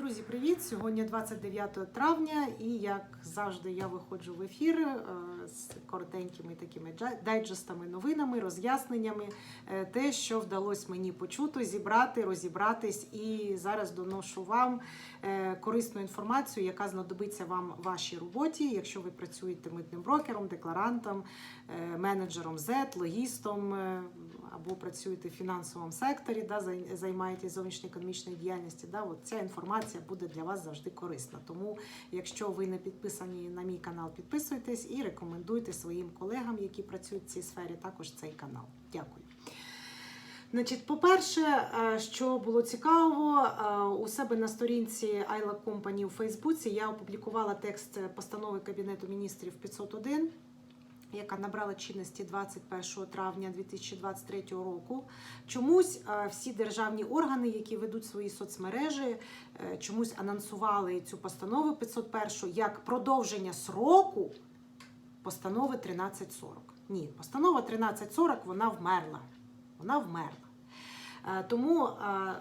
Друзі, привіт! Сьогодні 29 травня, і як завжди, я виходжу в ефір е, з коротенькими такими дайджестами, новинами, роз'ясненнями, е, те, що вдалося мені почути, зібрати, розібратись, і зараз доношу вам е, корисну інформацію, яка знадобиться вам в вашій роботі, якщо ви працюєте митним брокером, декларантом, менеджером Z, логістом або працюєте в фінансовому секторі, да, зай- займаєтесь зовнішньоекономічною діяльністю. Да, от ця інформація буде для вас завжди корисна. Тому, якщо ви не підписані на мій канал, підписуйтесь і рекомендуйте своїм колегам, які працюють в цій сфері, також цей канал. Дякую. Значить, по-перше, е, що було цікаво, е, у себе на сторінці ILA Company у Фейсбуці я опублікувала текст постанови Кабінету міністрів 501, яка набрала чинності 21 травня 2023 року. Чомусь е, всі державні органи, які ведуть свої соцмережі, е, чомусь анонсували цю постанову 501 як продовження сроку постанови 1340. Ні, постанова 1340 вона вмерла. Вона вмерла. Е, Тому е,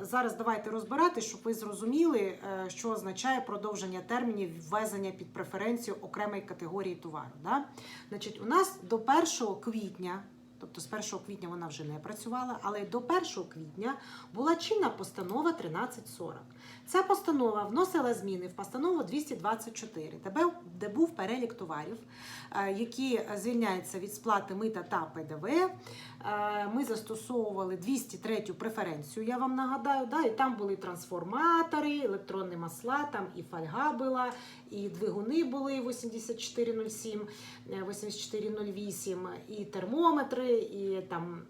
зараз давайте розбирати, щоб ви зрозуміли, е, що означає продовження термінів ввезення під преференцію окремої категорії товару. Да? Значить, у нас до 1 квітня, тобто з 1 квітня вона вже не працювала, але до 1 квітня була чинна постанова 1340. Ця постанова вносила зміни в постанову 224, де, був перелік товарів, е, які звільняються від сплати мита та ПДВ. Е, Ми застосовували 203 преференцію, я вам нагадаю, да, і там були трансформатори, електронні масла, там і фольга була, і двигуни були 8407, е, 8408, і термометри, і там.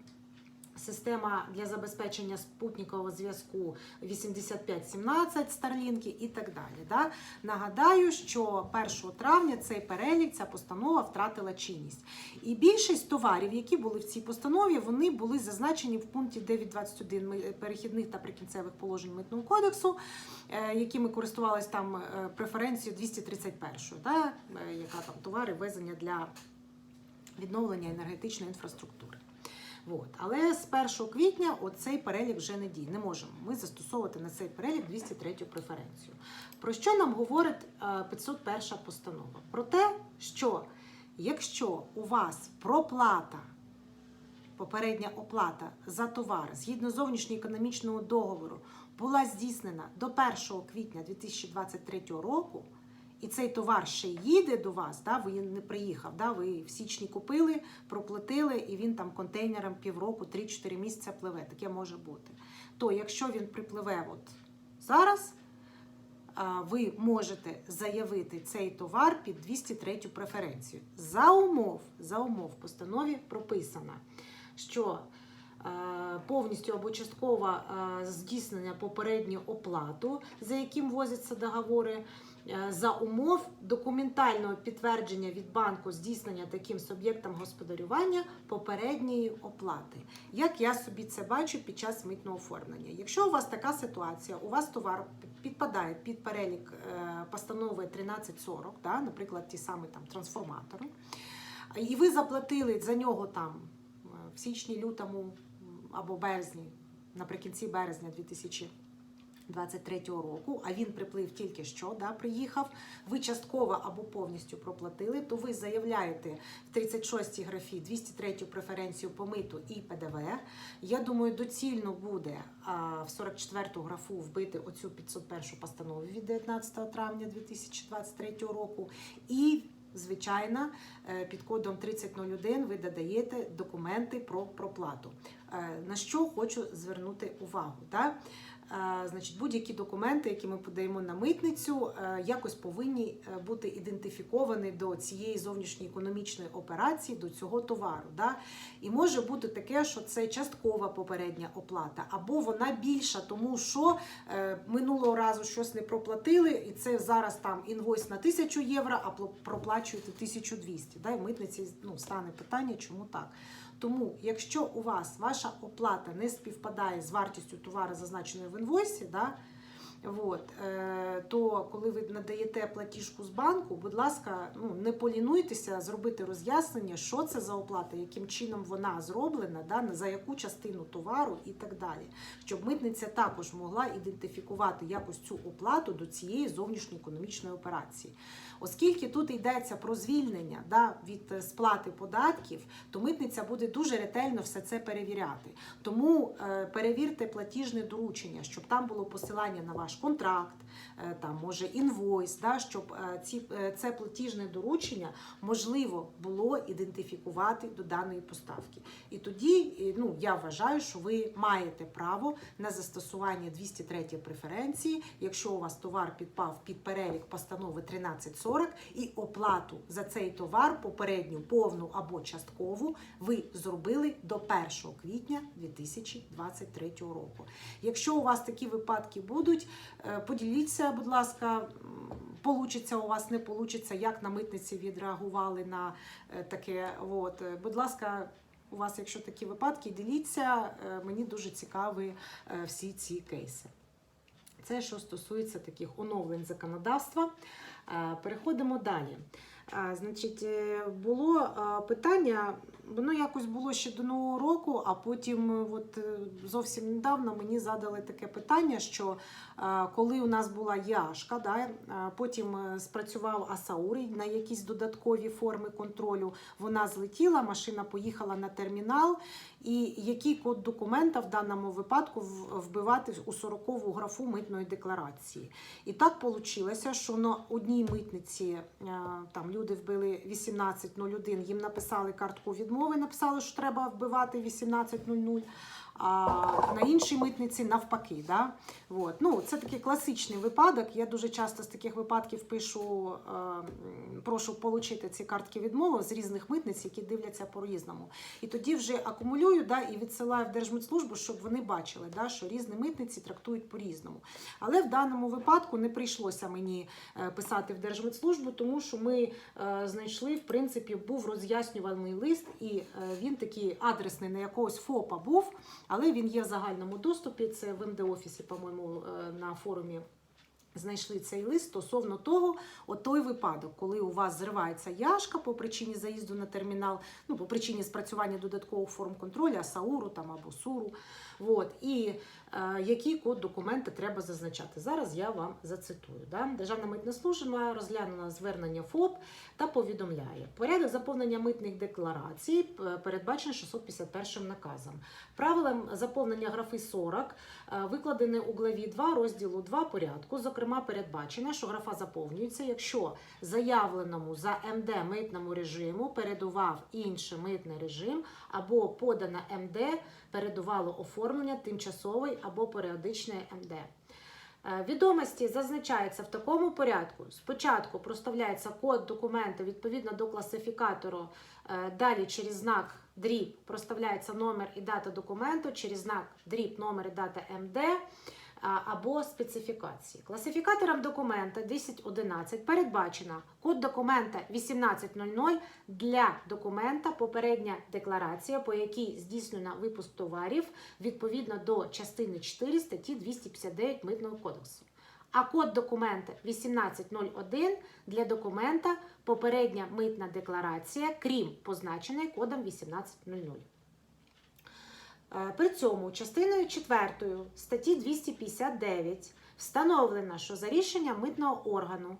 Система для забезпечення спутникового зв'язку 8517 Starlink і так далі. Да? Нагадаю, що 1 травня цей перелік, ця постанова втратила чинність. І більшість товарів, які були в цій постанові, вони були зазначені в пункті 9.21 перехідних та прикінцевих положень митного кодексу, е, якими користувалися там е, преференцією 231, да? е, яка там товари ввезення для відновлення енергетичної інфраструктури. От. Але з 1 квітня оцей перелік вже не діє. Не можемо ми застосовувати на цей перелік 203 преференцію. Про що нам говорить е, 501 постанова? Про те, що якщо у вас проплата, попередня оплата за товар згідно зовнішньоекономічного договору була здійснена до 1 квітня 2023 року, і цей товар ще їде до вас, да, ви не приїхав, да, ви в січні купили, проплатили, і він там контейнером півроку, 3-4 місяця пливе. Таке може бути. То якщо він припливе от зараз, ви можете заявити цей товар під 203 преференцію. За умов, за умов в постанові прописано, що е, повністю або частково е, здійснення попередню оплату, за яким возяться договори, за умов документального підтвердження від банку здійснення таким суб'єктом господарювання попередньої оплати. Як я собі це бачу під час митного оформлення? Якщо у вас така ситуація, у вас товар підпадає під перелік е, постанови 1340, да, наприклад, ті самі там трансформатори, і ви заплатили за нього там е, в січні, лютому або березні, наприкінці березня 2023 року, а він приплив тільки що, да, приїхав, ви частково або повністю проплатили, то ви заявляєте в 36 графі 203 преференцію по миту і ПДВ. Я думаю, доцільно буде а, в 44-ту графу вбити оцю 501 постанову від 19 травня 2023 року. І Звичайно, е, під кодом 3001 ви додаєте документи про проплату. Е, На що хочу звернути увагу. Да? Значить, будь-які документи, які ми подаємо на митницю, е, якось повинні е, бути ідентифіковані до цієї зовнішньої економічної операції, до цього товару. Да? І може бути таке, що це часткова попередня оплата, або вона більша, тому що е, минулого разу щось не проплатили, і це зараз там інвойс на 1000 євро, а проплачуєте 1200. Да? І митниці ну, стане питання, чому так. Тому, якщо у вас ваша оплата не співпадає з вартістю товару, зазначеної в інвойсі, да, От, е, то коли ви надаєте платіжку з банку, будь ласка, ну не полінуйтеся зробити роз'яснення, що це за оплата, яким чином вона зроблена, да, за яку частину товару і так далі. Щоб митниця також могла ідентифікувати якось цю оплату до цієї зовнішньоекономічної операції. Оскільки тут йдеться про звільнення да, від е, сплати податків, то митниця буде дуже ретельно все це перевіряти. Тому е, перевірте платіжне доручення, щоб там було посилання на ваш контракт, е, там може інвойс, да, щоб е, ці, е, це платіжне доручення можливо було ідентифікувати до даної поставки. І тоді ну, я вважаю, що ви маєте право на застосування 203 преференції, якщо у вас товар підпав під перелік постанови 1340 і оплату за цей товар, попередню повну або часткову, ви зробили до 1 квітня 2023 року. Якщо у вас такі випадки будуть, поділіться, будь ласка. Получиться у вас, не получиться, як на митниці відреагували на е, таке. От. Е, Будь ласка, у вас, якщо такі випадки, діліться. Е, Мені дуже цікаві е, всі ці кейси. Це що стосується таких оновлень законодавства. Е, Переходимо далі. Значить, е, було е, питання, воно якось було ще до нового року, а потім, е, от зовсім недавно, мені задали таке питання, що коли у нас була Яшка, да, потім спрацював Асаур на якісь додаткові форми контролю, вона злетіла, машина поїхала на термінал, і який код документа в даному випадку вбивати у 40-ву графу митної декларації. І так вийшло, що на одній митниці там люди вбили 1801, їм написали картку відмови, написали, що треба вбивати 1800, а на іншій митниці навпаки. Да? От. Ну, це такий класичний випадок. Я дуже часто з таких випадків пишу, е, прошу отримати ці картки відмови з різних митниць, які дивляться по-різному. І тоді вже акумулюю да, і відсилаю в Держмитслужбу, щоб вони бачили, да, що різні митниці трактують по-різному. Але в даному випадку не прийшлося мені е, писати в Держмитслужбу, тому що ми е, знайшли, в принципі, був роз'яснювальний лист, і він такий адресний на якогось ФОПа був, але він є в загальному доступі. Це в МД-офісі, по-моєму, е, на форумі. Знайшли цей лист стосовно того, от той випадок, коли у вас зривається яшка по причині заїзду на термінал, ну по причині спрацювання додаткових форм контролю, САУРу там або СУРу. От, і е, який код документа треба зазначати. Зараз я вам зацитую. Да? Державна митна служба розглянула звернення ФОП та повідомляє. Порядок заповнення митних декларацій е, передбачений 651 наказом. Правилам заповнення графи 40 е, викладене у главі 2 розділу 2 порядку. Зокрема, передбачено, що графа заповнюється, якщо заявленому за МД митному режиму передував інший митний режим або подане МД передувало оформлення тимчасової або періодичної МД. Е, Відомості зазначаються в такому порядку. Спочатку проставляється код документа відповідно до класифікатору. Е, Далі через знак дріб проставляється номер і дата документу, через знак дріб номер і дата МД або специфікації. Класифікатором документа 1011 передбачено код документа 1800 для документа попередня декларація, по якій здійснено випуск товарів відповідно до частини 4 статті 259 Митного кодексу. А код документа 1801 для документа попередня митна декларація, крім позначеної кодом 1800. Е, При цьому частиною 4 статті 259 встановлено, що за рішенням митного органу,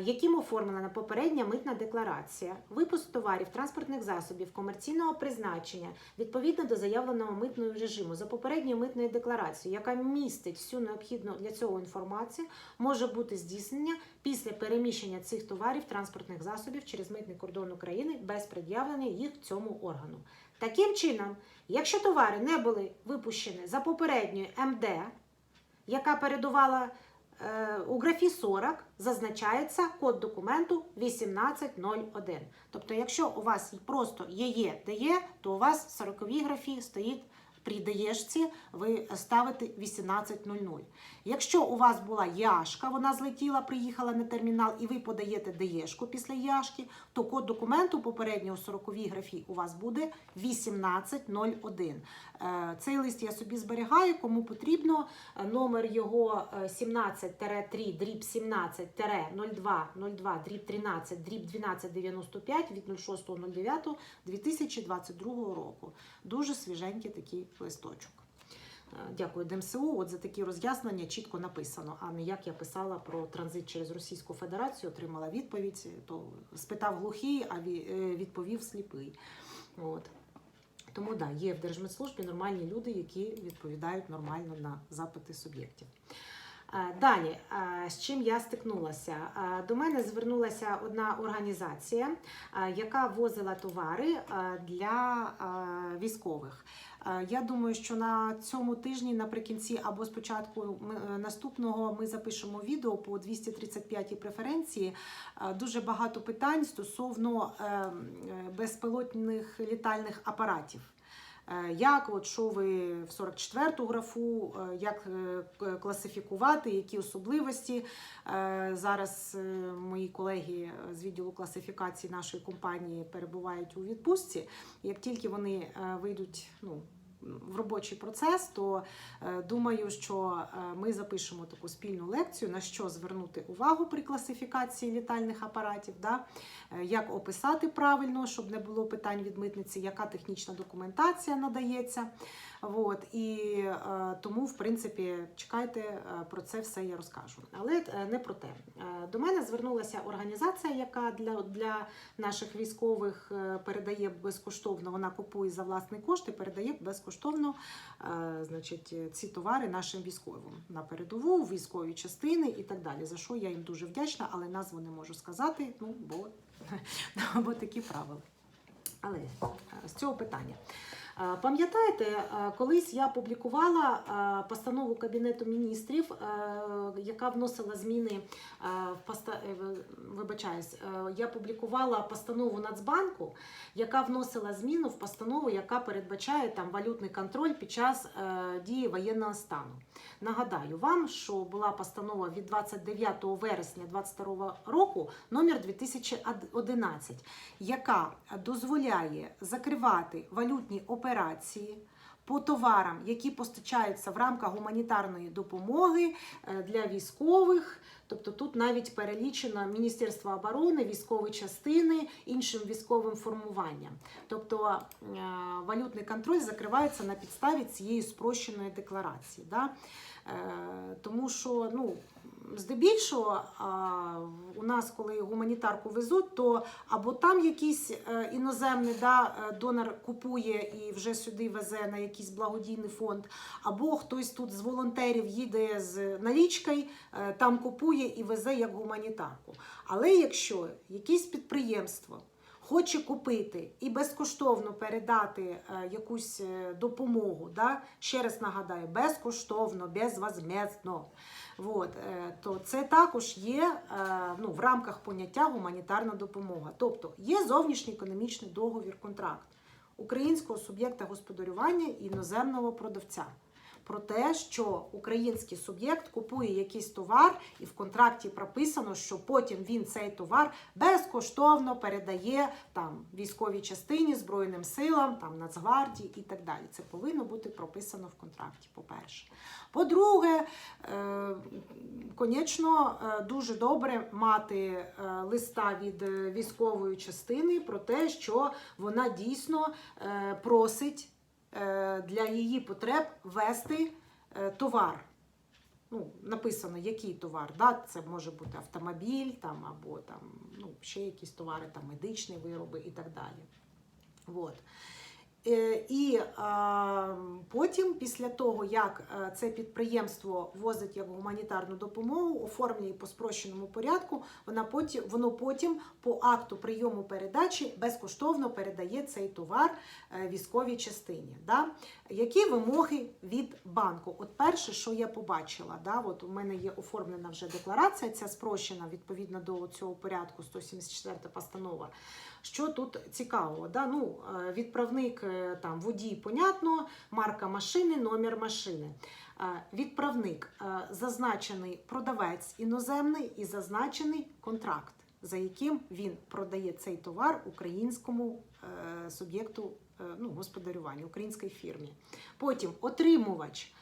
яким оформлена попередня митна декларація, випуск товарів транспортних засобів комерційного призначення відповідно до заявленого митного режиму за попередньою митною декларацією, яка містить всю необхідну для цього інформацію, може бути здійснення після переміщення цих товарів транспортних засобів через митний кордон України без пред'явлення їх цьому органу. Таким чином, якщо товари не були випущені за попередньою МД, яка передувала е, у графі 40, зазначається код документу 1801. Тобто, якщо у вас просто ЄЄ ДЕ, то у вас в 40 графі стоїть при даєшці ви ставите 18.00. Якщо у вас була яшка, вона злетіла, приїхала на термінал, і ви подаєте даєшку після яшки, то код документу попередньо у 40 графі у вас буде 1801. Е, Цей лист я собі зберігаю, кому потрібно. Е, Номер його е, 17-3 дріб 17 02 02 дріб 13 дріб 1295 від 06.09 2022 року. Дуже свіженький такий листочок. Е, Дякую ДМСУ. От за такі роз'яснення чітко написано. А не як я писала про транзит через Російську Федерацію, отримала відповідь, то спитав глухий, а е, відповів сліпий. От. Тому да, є в Держмедслужбі нормальні люди, які відповідають нормально на запити суб'єктів. Е, Далі, е, з чим я стикнулася? Е, До мене звернулася одна організація, яка возила товари для військових. Я думаю, що на цьому тижні, наприкінці або спочатку наступного, ми запишемо відео по 235 преференції. Дуже багато питань стосовно е, е, безпілотних літальних апаратів. Е, Як, от що ви в 44-ту графу, е, як е, класифікувати, які особливості. Зараз мої колеги з відділу класифікації нашої компанії перебувають у відпустці. Як тільки вони вийдуть ну, в робочий процес, то е, думаю, що е, ми запишемо таку спільну лекцію, на що звернути увагу при класифікації літальних апаратів, да? е, як описати правильно, щоб не було питань від митниці, яка технічна документація надається. От, і е, тому, в принципі, чекайте, е, про це все я розкажу. Але е, не про те. Е, До мене звернулася організація, яка для, для наших військових е, передає безкоштовно, вона купує за власний кошт і передає безкоштовно е, значить, ці товари нашим військовим на передову, військові частини і так далі. За що я їм дуже вдячна, але назву не можу сказати, ну, бо, бо такі правила. Але е, з цього питання. Е, Пам'ятаєте, е, колись я публікувала е, постанову Кабінету міністрів, яка вносила зміни в вибачаюсь, я публікувала постанову Нацбанку, яка вносила зміну в постанову, яка передбачає там валютний контроль під час дії воєнного стану. Нагадаю вам, що була постанова від 29 вересня 2022 року номер 2011, яка дозволяє закривати валютні операції по товарам, які постачаються в рамках гуманітарної допомоги е, для військових. Тобто тут навіть перелічено Міністерство оборони, військові частини, іншим військовим формуванням. Тобто е, валютний контроль закривається на підставі цієї спрощеної декларації. Да? Е, Тому що ну, здебільшого у нас, коли гуманітарку везуть, то або там якийсь е, іноземний да, е, донор купує і вже сюди везе на якийсь благодійний фонд, або хтось тут з волонтерів їде з налічкою, е, там купує і везе як гуманітарку. Але якщо якесь підприємство хоче купити і безкоштовно передати якусь допомогу, да? ще раз нагадаю, безкоштовно, безвозмездно, от, е, то це також є е, ну, в рамках поняття гуманітарна допомога. Тобто є зовнішній економічний договір, контракт українського суб'єкта господарювання і іноземного продавця. Про те, що український суб'єкт купує якийсь товар, і в контракті прописано, що потім він цей товар безкоштовно передає там військовій частині, Збройним силам, там Нацгвардії і так далі. Це повинно бути прописано в контракті. По-перше, по-друге, е, конечно, е, дуже добре мати е, листа від військової частини про те, що вона дійсно просить для її потреб вести е, товар. Ну, написано, який товар. Да? Це може бути автомобіль там, або там, ну, ще якісь товари, там, медичні вироби і так далі. Вот. Е, І потім, після того, як е, це підприємство возить як гуманітарну допомогу, оформлює по спрощеному порядку, вона потім, воно потім по акту прийому передачі безкоштовно передає цей товар е, військовій частині. Да? Які вимоги від банку? От перше, що я побачила, да, от у мене є оформлена вже декларація, ця спрощена відповідно до цього порядку 174 постанова. Що тут цікавого? Да? Ну, е, відправник е, там водій, понятно, марка машини, номер машини. Е, Відправник зазначений продавець іноземний і зазначений контракт, за яким він продає цей товар українському суб'єкту ну, господарювання, українській фірмі. Потім отримувач.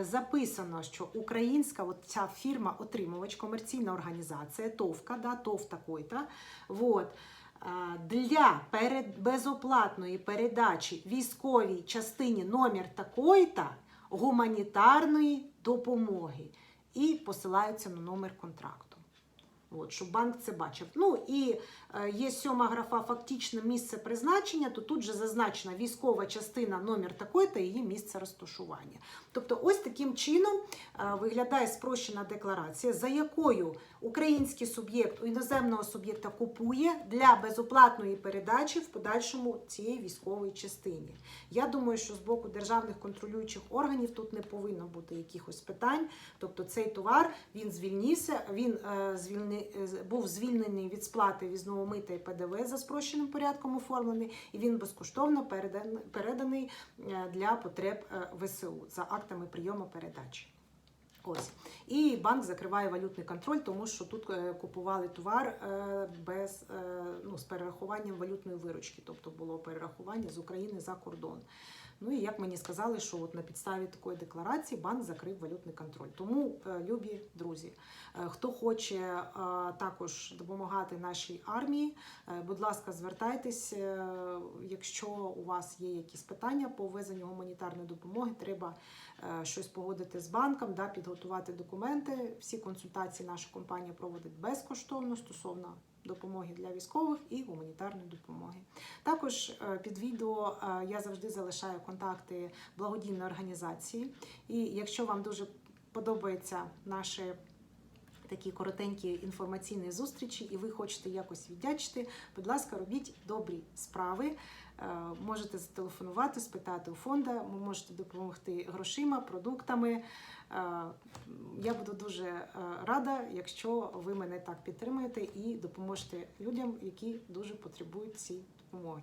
Записано, що українська от ця фірма отримувач, комерційна організація, ТОВКа, да, ТОВ такой-то, вот, для безоплатної передачі військовій частині номер такої-то гуманітарної допомоги і посилаються на номер контракту. От, щоб банк це бачив. Ну і е, є сьома графа фактичне місце призначення, то тут же зазначена військова частина номер такої та її місце розташування. Тобто, ось таким чином е, виглядає спрощена декларація, за якою український суб'єкт у іноземного суб'єкта купує для безоплатної передачі в подальшому цієї військової частині. Я думаю, що з боку державних контролюючих органів тут не повинно бути якихось питань. Тобто цей товар він звільнився, він е, звільни, е, був звільнений від сплати візного мита і ПДВ за спрощеним порядком оформлений, і він безкоштовно переданий е, для потреб е, ВСУ за актами прийому передачі. Ось. І банк закриває валютний контроль, тому що тут купували товар без, ну, з перерахуванням валютної виручки, тобто було перерахування з України за кордон. Ну і як мені сказали, що от на підставі такої декларації банк закрив валютний контроль. Тому, е, любі друзі, е, хто хоче е, також допомагати нашій армії, будь ласка, звертайтесь. Якщо у вас є якісь питання по ввезенню гуманітарної допомоги, треба щось погодити з банком, да, підготувати документи. Всі консультації наша компанія проводить безкоштовно стосовно допомоги для військових і гуманітарної допомоги. Також е, під відео е, я завжди залишаю контакти благодійної організації. І якщо вам дуже подобається наші такі коротенькі інформаційні зустрічі, і ви хочете якось віддячити, будь ласка, робіть добрі справи. Е, Можете зателефонувати, спитати у фонда, ви можете допомогти грошима, продуктами. Е, Я буду дуже е, рада, якщо ви мене так підтримаєте і допоможете людям, які дуже потребують цій допомоги.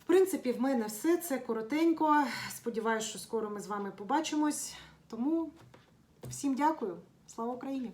В принципі, в мене все це коротенько. Сподіваюсь, що скоро ми з вами побачимось. Тому всім дякую. Слава Україні!